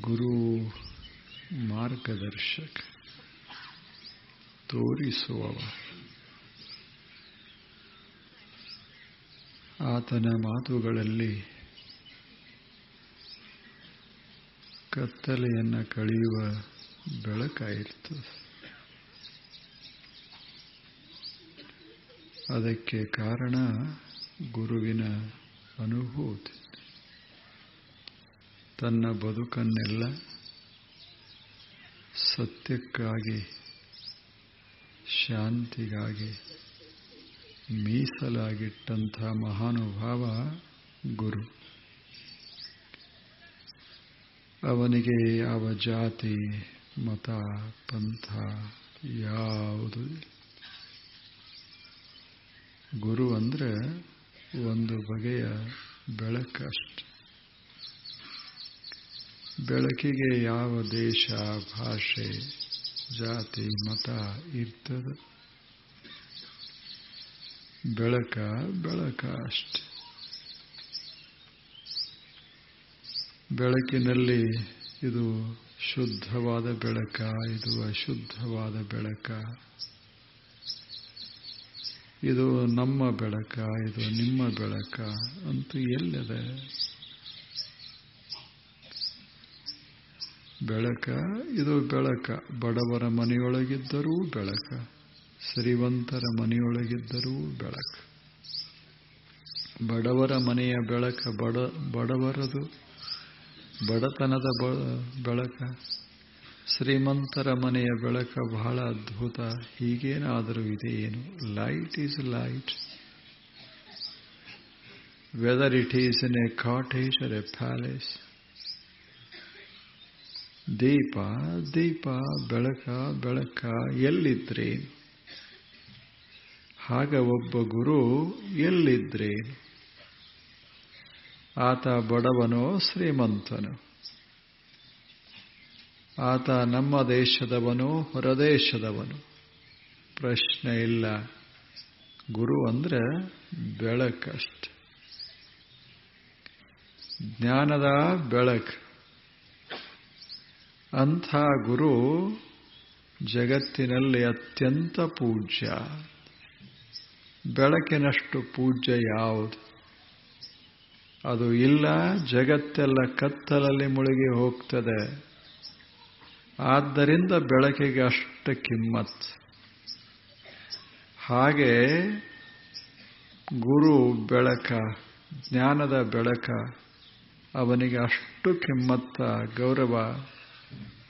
ಗುರು ಮಾರ್ಗದರ್ಶಕ ತೋರಿಸುವವ. ಆತನ ಮಾತುಗಳಲ್ಲಿ ಕತ್ತಲೆಯನ್ನು ಕಳೆಯುವ ಬೆಳಕಾಯಿರ್ತದೆ ಅದಕ್ಕೆ ಕಾರಣ ಗುರುವಿನ ಅನುಭೂತಿ. ತನ್ನ ಬದುಕನ್ನೆಲ್ಲ ಸತ್ಯಕ್ಕಾಗಿ, ಶಾಂತಿಗಾಗಿ ಮೀಸಲಾಗಿಟ್ಟಂಥ ಮಹಾನುಭಾವ ಗುರು. ಅವನಿಗೆ ಯಾವ ಜಾತಿ, ಮತ, ಪಂಥ ಯಾವುದು ಗುರು ಅಂದರೆ ಒಂದು ಬಗೆಯ ಬೆಳಕಷ್ಟೆ ಬೆಳಕಿಗೆ ಯಾವ ದೇಶ, ಭಾಷೆ, ಜಾತಿ, ಮತ ಇರ್ತದ? ಬೆಳಕ ಬೆಳಕ ಅಷ್ಟೆ. ಬೆಳಕಿನಲ್ಲಿ ಇದು ಶುದ್ಧವಾದ ಬೆಳಕ, ಇದು ಅಶುದ್ಧವಾದ ಬೆಳಕ. ಇದು ನಮ್ಮ ಬೆಳಕ, ಇದು ನಿಮ್ಮ ಬೆಳಕ ಅಂತೂ ಎಲ್ಲಿದೆ. ಬೆಳಕ, ಇದು ಬೆಳಕ. ಬಡವರ ಮನೆಯೊಳಗಿದ್ದರೂ ಬೆಳಕ. ಶ್ರೀವಂತರ ಮನೆಯೊಳಗಿದ್ದರೂ ಬೆಳಕ. ಬಡವರ ಮನೆಯ ಬೆಳಕ ಬಡ, ಬಡವರದು, ಬಡತನದ ಬೆಳಕ. ಶ್ರೀಮಂತರ ಮನೆಯ ಬೆಳಕ ಬಹಳ ಅದ್ಭುತ. ಹೀಗೇನಾದರೂ ಇದೆ ಏನು light is light whether it is in a cottage a palace ದೀಪ ದೀಪ, ಬೆಳಕ ಬೆಳಕ ಎಲ್ಲಿದ್ರೆ? ಆಗ ಒಬ್ಬ ಗುರು ಎಲ್ಲಿದ್ರೆ? ಆತ ಬಡವನೋ ಶ್ರೀಮಂತನು? ಆತ ನಮ್ಮ ದೇಶದವನು ಹೊರದೇಶದವನು? ಪ್ರಶ್ನೆ ಇಲ್ಲ. ಗುರು ಅಂದ್ರೆ ಬೆಳಕಷ್ಟ. ಜ್ಞಾನದ ಬೆಳಕು. ಅಂಥ ಗುರು ಜಗತ್ತಿನಲ್ಲಿ ಅತ್ಯಂತ ಪೂಜ್ಯ. ಬೆಳಕಿನಷ್ಟು ಪೂಜ್ಯ ಯಾವುದು? ಅದು ಇಲ್ಲ, ಜಗತ್ತೆಲ್ಲ ಕತ್ತಲಲ್ಲಿ ಮುಳುಗಿ ಹೋಗ್ತದೆ. ಆದ್ದರಿಂದ ಬೆಳಕಿಗೆ ಅಷ್ಟು ಕಿಮ್ಮತ್ ಹಾಗೆ ಗುರು ಬೆಳಕ, ಜ್ಞಾನದ ಬೆಳಕ ಅವನಿಗೆ ಅಷ್ಟು ಕಿಮ್ಮತ್ತ, ಗೌರವ.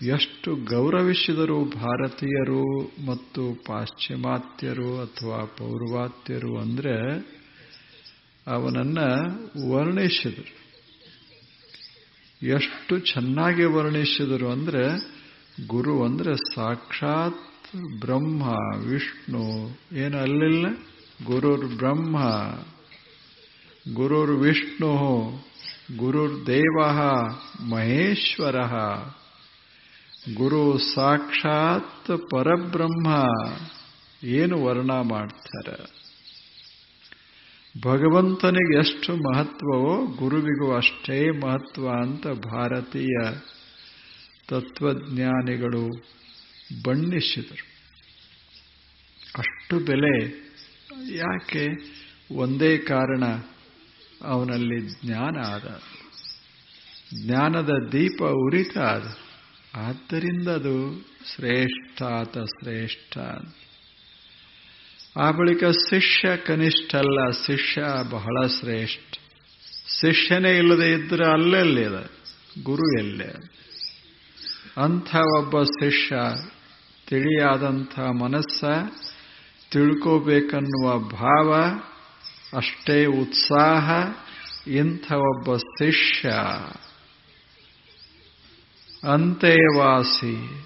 ಎಷ್ಟು ಗೌರವಿಸಿದರು ಭಾರತೀಯರು ಮತ್ತು ಪಾಶ್ಚಿಮಾತ್ಯರು ಅಥವಾ ಪೌರ್ವಾತ್ಯರು ಅಂದರೆ ಅವನನ್ನು ವರ್ಣಿಸಿದರು. ಎಷ್ಟು ಚೆನ್ನಾಗಿ ವರ್ಣಿಸಿದರು ಅಂದರೆ ಗುರು ಅಂದರೆ ಸಾಕ್ಷಾತ್ ಬ್ರಹ್ಮ, ವಿಷ್ಣು, ಏನು ಅಲ್ಲಿಲ್ಲ? ಗುರುರ್ ಬ್ರಹ್ಮ, ಗುರುರ್ ವಿಷ್ಣು, ಗುರುರ್ ದೇವ, ಮಹೇಶ್ವರ. ಗುರು ಸಾಕ್ಷಾತ್ ಪರಬ್ರಹ್ಮ ಏನು ವರ್ಣ ಮಾಡ್ತಾರೆ? ಭಗವಂತನಿಗೆ ಎಷ್ಟು ಮಹತ್ವವೋ ಗುರುವಿಗೂ ಅಷ್ಟೇ ಮಹತ್ವ ಅಂತ ಭಾರತೀಯ ತತ್ವಜ್ಞಾನಿಗಳು ಬಣ್ಣಿಸಿದರು. ಅಷ್ಟು ಬೆಲೆ ಯಾಕೆ? ಒಂದೇ ಕಾರಣ, ಅವನಲ್ಲಿ ಜ್ಞಾನ ಆದ. ಜ್ಞಾನದ ದೀಪ ಉರಿತ ಆದ. ಆದ್ದರಿಂದ ಅದು ಶ್ರೇಷ್ಠಾತ ಶ್ರೇಷ್ಠ ಆ ಬಳಿಕ ಶಿಷ್ಯ ಕನಿಷ್ಠ ಅಲ್ಲ, ಶಿಷ್ಯ ಬಹಳ ಶ್ರೇಷ್ಠ. ಶಿಷ್ಯನೇ ಇಲ್ಲದೆ ಇದ್ದರೆ ಅಲ್ಲೆಲ್ಲಿದೆ ಗುರು ಎಲ್ಲೇ ಅಂಥ ಒಬ್ಬ ಶಿಷ್ಯ ತಿಳಿಯಾದಂಥ ಮನಸ್ಸ, ತಿಳ್ಕೋಬೇಕನ್ನುವ ಭಾವ, ಅಷ್ಟೇ ಉತ್ಸಾಹ, ಇಂಥ ಒಬ್ಬ ಶಿಷ್ಯ. ಅಂತೇವಾಸಿ.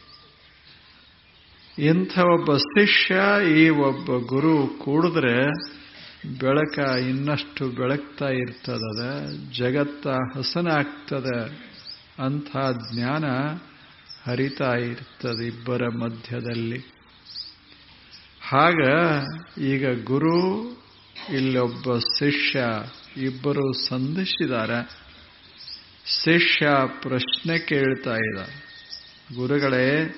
ಇಂಥ ಒಬ್ಬ ಶಿಷ್ಯ ಈ ಒಬ್ಬ ಗುರು ಕೂಡಿದ್ರೆ ಬೆಳಕ ಇನ್ನಷ್ಟು ಬೆಳಗ್ತಾ ಇರ್ತದದ, ಜಗತ್ತ ಹಸನಾಗ್ತದ ಅಂಥ ಜ್ಞಾನ ಹರಿತಾ ಇರ್ತದೆ ಇಬ್ಬರ ಮಧ್ಯದಲ್ಲಿ. ಹಾಗ ಈಗ ಗುರು, ಇಲ್ಲೊಬ್ಬ ಶಿಷ್ಯ ಇಬ್ಬರು ಸಂಧಿಸಿದಾರ. ಶಿಷ್ಯ ಪ್ರಶ್ನೆ ಕೇಳ್ತಾ ಇದ್ದ ಗುರುಗಳೇ,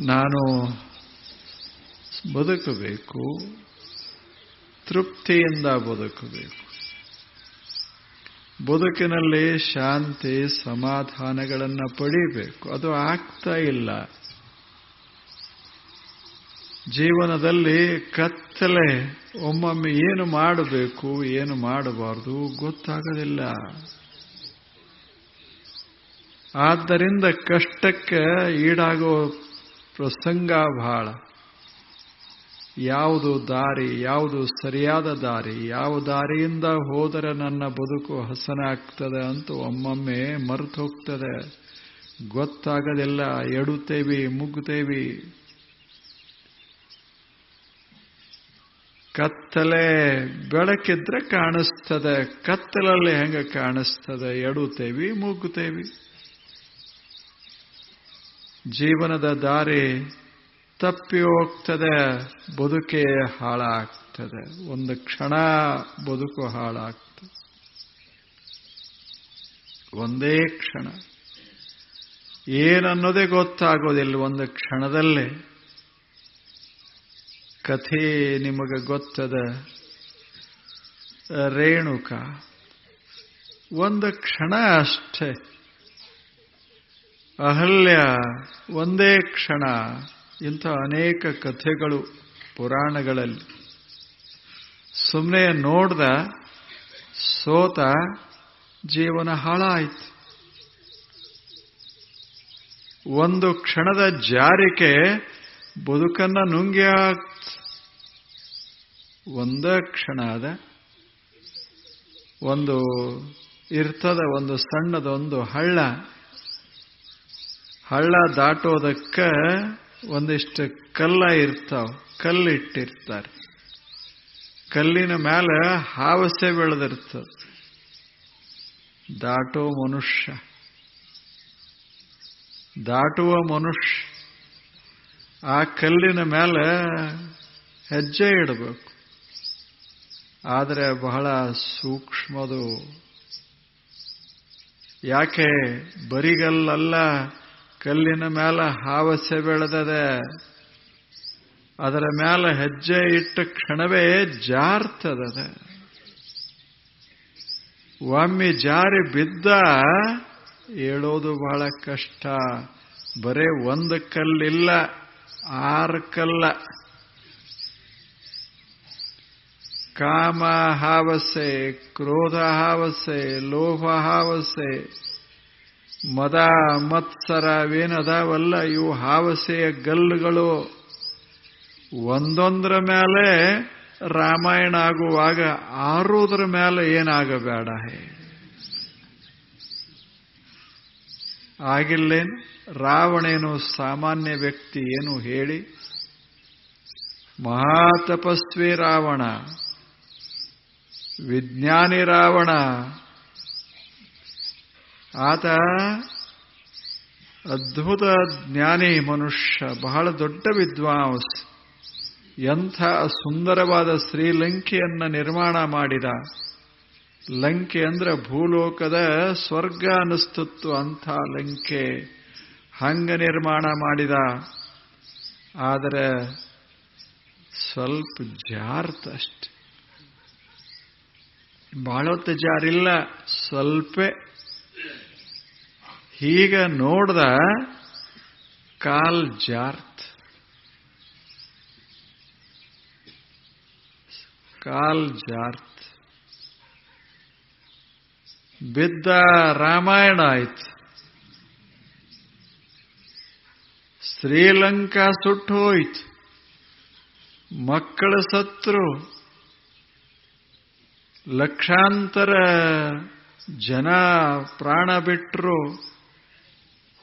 ನಾನು ಬದುಕಬೇಕು, ತೃಪ್ತಿಯಿಂದ ಬದುಕಬೇಕು. ಬದುಕಿನಲ್ಲಿ ಶಾಂತಿ, ಸಮಾಧಾನಗಳನ್ನು ಪಡಿಬೇಕು. ಅದು ಆಗ್ತಾ ಇಲ್ಲ. ಜೀವನದಲ್ಲಿ ಕತ್ತಲೆ, ಒಮ್ಮೊಮ್ಮೆ ಏನು ಮಾಡಬೇಕು, ಏನು ಮಾಡಬಾರ್ದು ಗೊತ್ತಾಗೋದಿಲ್ಲ. ಆದ್ದರಿಂದ ಕಷ್ಟಕ್ಕೆ ಈಡಾಗೋ ಪ್ರಸಂಗ ಬಹಳ. ಯಾವುದು ದಾರಿ, ಯಾವುದು ಸರಿಯಾದ ದಾರಿ, ಯಾವ ದಾರಿಯಿಂದ ಹೋದರೆ ನನ್ನ ಬದುಕು ಹಸನ ಆಗ್ತದೆ ಅಂತ ಒಮ್ಮೊಮ್ಮೆ ಮರೆತು ಹೋಗ್ತದೆ ಗೊತ್ತಾಗದಿಲ್ಲ, ಎಡುತ್ತೇವಿ, ಮುಗ್ತೇವಿ. ಕತ್ತಲೆ ಬೆಳಕಿದ್ರೆ ಕಾಣಿಸ್ತದೆ, ಕತ್ತಲಲ್ಲಿ ಹೆಂಗೆ ಕಾಣಿಸ್ತದೆ, ಎಡುತ್ತೇವಿ, ಮುಗ್ತೇವಿ. ಜೀವನದ ದಾರಿ ತಪ್ಪಿ ಹೋಗ್ತದೆ, ಬದುಕೆ ಹಾಳಾಗ್ತದೆ. ಒಂದು ಕ್ಷಣ ಬದುಕು ಹಾಳಾಗ್ತದೆ. ಒಂದೇ ಕ್ಷಣ. ಏನನ್ನೋದೇ ಗೊತ್ತಾಗೋದಿಲ್ಲ. ಒಂದು ಕ್ಷಣದಲ್ಲಿ ಕಥೆ ನಿಮಗೆ ಗೊತ್ತದ ರೇಣುಕ. ಒಂದು ಕ್ಷಣ ಅಷ್ಟೇ. ಅಹಲ್ಯ ಒಂದೇ ಕ್ಷಣ ಇಂಥ ಅನೇಕ ಕಥೆಗಳು ಪುರಾಣಗಳಲ್ಲಿ. ಸುಮ್ಮನೆ ನೋಡ್ದ ಸೋತ ಜೀವನ ಹಾಳಾಯಿತು. ಒಂದು ಕ್ಷಣದ ಜಾರಿಕೆ ಬದುಕನ್ನ ನುಂಗಿ ಹಾಕ್ತ. ಒಂದ ಕ್ಷಣ ಅದ. ಒಂದು ಇರ್ತದ ಒಂದು ಸಣ್ಣದೊಂದು ಹಳ್ಳ ಹಳ್ಳ ದಾಟೋದಕ್ಕೆ ಒಂದಿಷ್ಟು ಕಲ್ಲ ಇರ್ತಾವ ಕಲ್ಲು ಇಟ್ಟಿರ್ತಾರೆ ಕಲ್ಲಿನ ಮೇಲೆ ಹಾವಸೆ ಬೆಳೆದಿರ್ತದೆ. ದಾಟೋ ಮನುಷ್ಯ. ದಾಟುವ ಮನುಷ್ಯ. ಆ ಕಲ್ಲಿನ ಮೇಲೆ ಹೆಜ್ಜೆ ಇಡಬೇಕು. ಆದರೆ ಬಹಳ ಸೂಕ್ಷ್ಮದು. ಯಾಕೆ ಬರಿಗಲ್ಲಲ್ಲ ಕಲ್ಲಿನ ಮೇಲೆ ಹಾವಸೆ ಬೆಳೆದದೆ, ಅದರ ಮೇಲೆ ಹೆಜ್ಜೆ ಇಟ್ಟ ಕ್ಷಣವೇ ಜಾರ್ತದದೆ. ಒಮ್ಮೆ ಜಾರಿ ಬಿದ್ದ ಹೇಳೋದು ಬಹಳ ಕಷ್ಟ. ಬರೇ ಒಂದು ಕಲ್ಲಿಲ್ಲ, ಆರು ಕಲ್ಲ. ಕಾಮ ಹಾವಸೆ, ಕ್ರೋಧ ಹಾವಸೆ ಲೋಭ ಹಾವಸೆ ಮದ ಮತ್ಸರ ಅವೇನದಾವಲ್ಲ ಇವು ಹಾವಸೆಯ ಗಲ್ಲುಗಳು. ಒಂದೊಂದರ ಮೇಲೆ ರಾಮಾಯಣ ಆಗುವಾಗ ಆರೋದ್ರ ಮೇಲೆ ಏನಾಗಬೇಡ ಆಗಿಲ್ಲೇನು? ರಾವಣೇನು ಸಾಮಾನ್ಯ ವ್ಯಕ್ತಿ ಏನು ಹೇಳಿ? ಮಹಾತಪಸ್ವಿ ರಾವಣ, ವಿಜ್ಞಾನಿ ರಾವಣ ಆತ ಅದ್ಭುತ ಜ್ಞಾನಿ ಮನುಷ್ಯ, ಬಹಳ ದೊಡ್ಡ ವಿದ್ವಾಂಸ್. ಎಂಥ ಸುಂದರವಾದ ಶ್ರೀಲಂಕೆಯನ್ನು ನಿರ್ಮಾಣ ಮಾಡಿದ. ಲಂಕೆ ಅಂದ್ರೆ ಭೂಲೋಕದ ಸ್ವರ್ಗ ಅನಿಸ್ತಿತ್ತು ಅಂಥ ಲಂಕೆ. ಹಂಗ ನಿರ್ಮಾಣ ಮಾಡಿದ. ಆದರೆ ಸ್ವಲ್ಪ ಜಾರ್ತ ಅಷ್ಟೆ. ಬಾಳೊತ್ತು ಜಾರಿಲ್ಲ, ಸ್ವಲ್ಪ ಹೀಗ ನೋಡ್ದ ಕಾಲ್ ಜಾರ್ತ್. ಕಾಲ್ ಜಾರ್ತ್. ಬಿದ್ದ ರಾಮಾಯಣ ಆಯ್ತು. ಶ್ರೀಲಂಕಾ ಸುಟ್ಟು ಹೋಯ್ತು. ಮಕ್ಕಳ ಸತ್ರು. ಲಕ್ಷಾಂತರ ಜನ ಪ್ರಾಣ ಬಿಟ್ರು.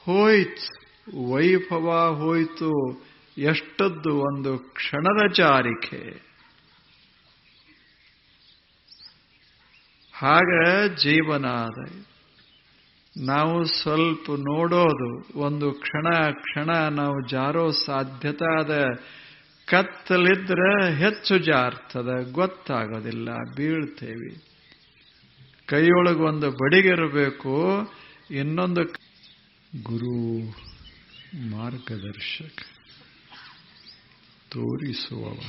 ಹೋಯ್ತು, ವೈಭವ ಹೋಯ್ತು, ಎಷ್ಟದ್ದು ಒಂದು ಕ್ಷಣದ ಜಾರಿಕೆ. ಹಾಗ ಜೀವನ ಆದ. ನಾವು ಸ್ವಲ್ಪ ನೋಡೋದು, ಒಂದು ಕ್ಷಣ ಕ್ಷಣ ನಾವು ಜಾರೋ ಸಾಧ್ಯತೆ ಆದ. ಕತ್ತಲಿದ್ರೆ ಹೆಚ್ಚು ಜಾರ್ತದ, ಗೊತ್ತಾಗೋದಿಲ್ಲ, ಬೀಳ್ತೇವೆ. ಕೈಯೊಳಗೆ ಒಂದು ಬಡಿಗಿರಬೇಕು, ಇನ್ನೊಂದು ಗುರು ಮಾರ್ಗದರ್ಶಕ ತೋರಿಸುವವ.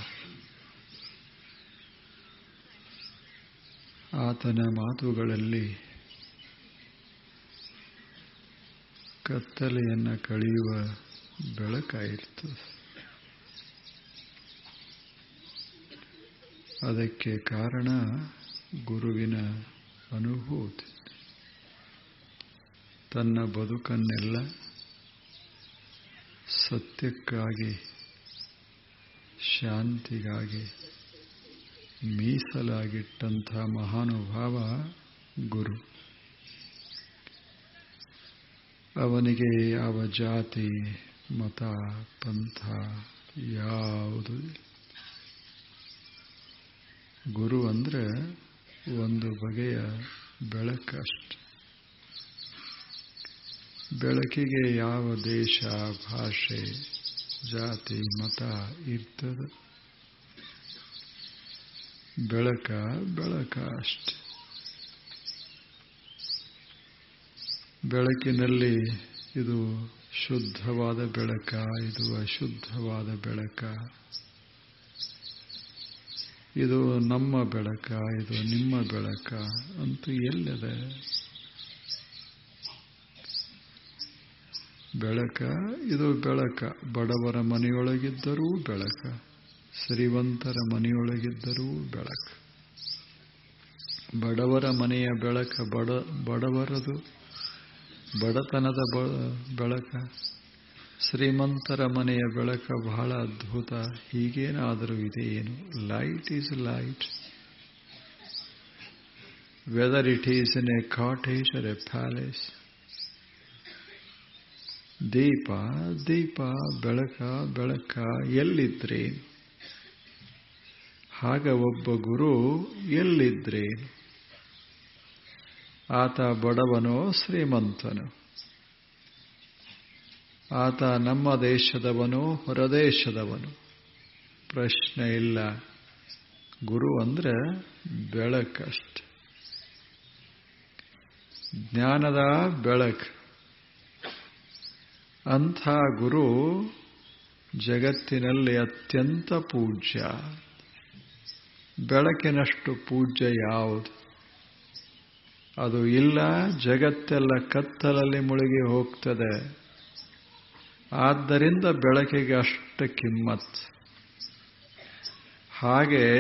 ಆತನ ಮಾತುಗಳಲ್ಲಿ ಕತ್ತಲೆಯನ್ನು ಕಳೆಯುವ ಬೆಳಕಾಯಿರ್ತದೆ ಅದಕ್ಕೆ ಕಾರಣ ಗುರುವಿನ ಅನುಭೂತಿ. ತನ್ನ ಬದುಕನ್ನೆಲ್ಲ ಸತ್ಯಕ್ಕಾಗಿ, ಶಾಂತಿಗಾಗಿ ಮೀಸಲಾಗಿಟ್ಟಂಥ ಮಹಾನುಭಾವ ಗುರು. ಅವನಿಗೆ ಯಾವ ಜಾತಿ, ಮತ, ಪಂಥ ಯಾವುದು ಗುರು ಅಂದರೆ ಒಂದು ಬಗೆಯ ಬೆಳಕಷ್ಟೆ ಬೆಳಕಿಗೆ ಯಾವ ದೇಶ, ಭಾಷೆ, ಜಾತಿ, ಮತ ಇರ್ತದೆ? ಬೆಳಕ ಬೆಳಕ ಅಷ್ಟೆ. ಬೆಳಕಿನಲ್ಲಿ ಇದು ಶುದ್ಧವಾದ ಬೆಳಕ, ಇದು ಅಶುದ್ಧವಾದ ಬೆಳಕ. ಇದು ನಮ್ಮ ಬೆಳಕ, ಇದು ನಿಮ್ಮ ಬೆಳಕ ಅಂತೂ ಎಲ್ಲಿದೆ. ಬೆಳಕ, ಇದು ಬೆಳಕ. ಬಡವರ ಮನೆಯೊಳಗಿದ್ದರೂ ಬೆಳಕ. ಶ್ರೀವಂತರ ಮನೆಯೊಳಗಿದ್ದರೂ ಬೆಳಕ. ಬಡವರ ಮನೆಯ ಬೆಳಕ ಬಡ, ಬಡವರದು, ಬಡತನದ ಬೆಳಕ. ಶ್ರೀಮಂತರ ಮನೆಯ ಬೆಳಕ ಬಹಳ ಅದ್ಭುತ. ಹೀಗೇನಾದರೂ ಇದೆ ಏನು? Light is light whether it is in a cottage a palace ದೀಪ ದೀಪ, ಬೆಳಕ ಬೆಳಕ ಎಲ್ಲಿದ್ರೆ? ಹಾಗ ಒಬ್ಬ ಗುರು ಎಲ್ಲಿದ್ರೆ? ಆತ ಬಡವನೋ ಶ್ರೀಮಂತನು? ಆತ ನಮ್ಮ ದೇಶದವನು ಹೊರದೇಶದವನು? ಪ್ರಶ್ನೆ ಇಲ್ಲ. ಗುರು ಅಂದ್ರೆ ಬೆಳಕಷ್ಟ. ಜ್ಞಾನದ ಬೆಳಕು. ಅಂಥ ಗುರು ಜಗತ್ತಿನಲ್ಲಿ ಅತ್ಯಂತ ಪೂಜ್ಯ. ಬೆಳಕಿನಷ್ಟು ಪೂಜ್ಯ ಯಾವುದು? ಅದು ಇಲ್ಲ, ಜಗತ್ತೆಲ್ಲ ಕತ್ತಲಲ್ಲಿ ಮುಳುಗಿ ಹೋಗ್ತದೆ. ಆದ್ದರಿಂದ ಬೆಳಕಿಗೆ ಅಷ್ಟು ಕಿಮ್ಮತ್. ಹಾಗೆ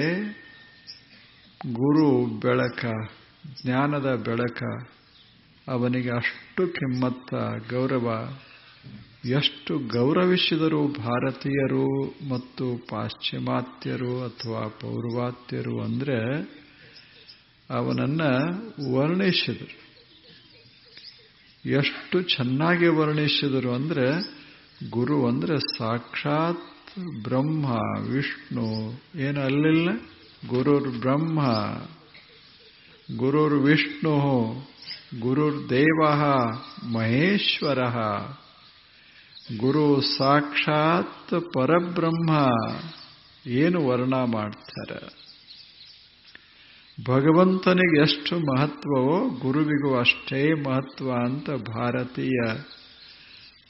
ಗುರು ಬೆಳಕ, ಜ್ಞಾನದ ಬೆಳಕ ಅವನಿಗೆ ಅಷ್ಟು ಕಿಮ್ಮತ್ತ, ಗೌರವ. ಎಷ್ಟು ಗೌರವಿಸಿದರೂ ಭಾರತೀಯರು ಮತ್ತು ಪಾಶ್ಚಿಮಾತ್ಯರು ಅಥವಾ ಪೌರ್ವಾತ್ಯರು ಅಂದರೆ ಅವನನ್ನು ವರ್ಣಿಸಿದರು. ಎಷ್ಟು ಚೆನ್ನಾಗಿ ವರ್ಣಿಸಿದರು ಅಂದರೆ ಗುರು ಅಂದರೆ ಸಾಕ್ಷಾತ್ ಬ್ರಹ್ಮ, ವಿಷ್ಣು, ಏನು ಅಲ್ಲಿಲ್ಲ? ಗುರುರ್ ಬ್ರಹ್ಮ, ಗುರುರ್ ವಿಷ್ಣು, ಗುರುರ್ ದೇವ, ಮಹೇಶ್ವರ. ಗುರು ಸಾಕ್ಷಾತ್ ಪರಬ್ರಹ್ಮ ಏನು ವರ್ಣ ಮಾಡ್ತಾರೆ? ಭಗವಂತನಿಗೆ ಎಷ್ಟು ಮಹತ್ವವೋ ಗುರುವಿಗೂ ಅಷ್ಟೇ ಮಹತ್ವ ಅಂತ ಭಾರತೀಯ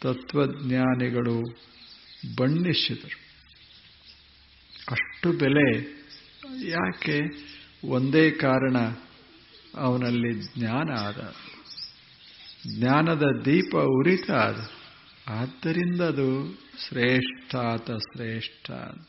ತತ್ವಜ್ಞಾನಿಗಳು ಬಣ್ಣಿಸಿದರು. ಅಷ್ಟು ಬೆಲೆ ಯಾಕೆ? ಒಂದೇ ಕಾರಣ, ಅವನಲ್ಲಿ ಜ್ಞಾನ ಆದ. ಜ್ಞಾನದ ದೀಪ ಉರಿತ ಆದ. ಆದ್ದರಿಂದ ಅದು ಶ್ರೇಷ್ಠ ಅಂತ.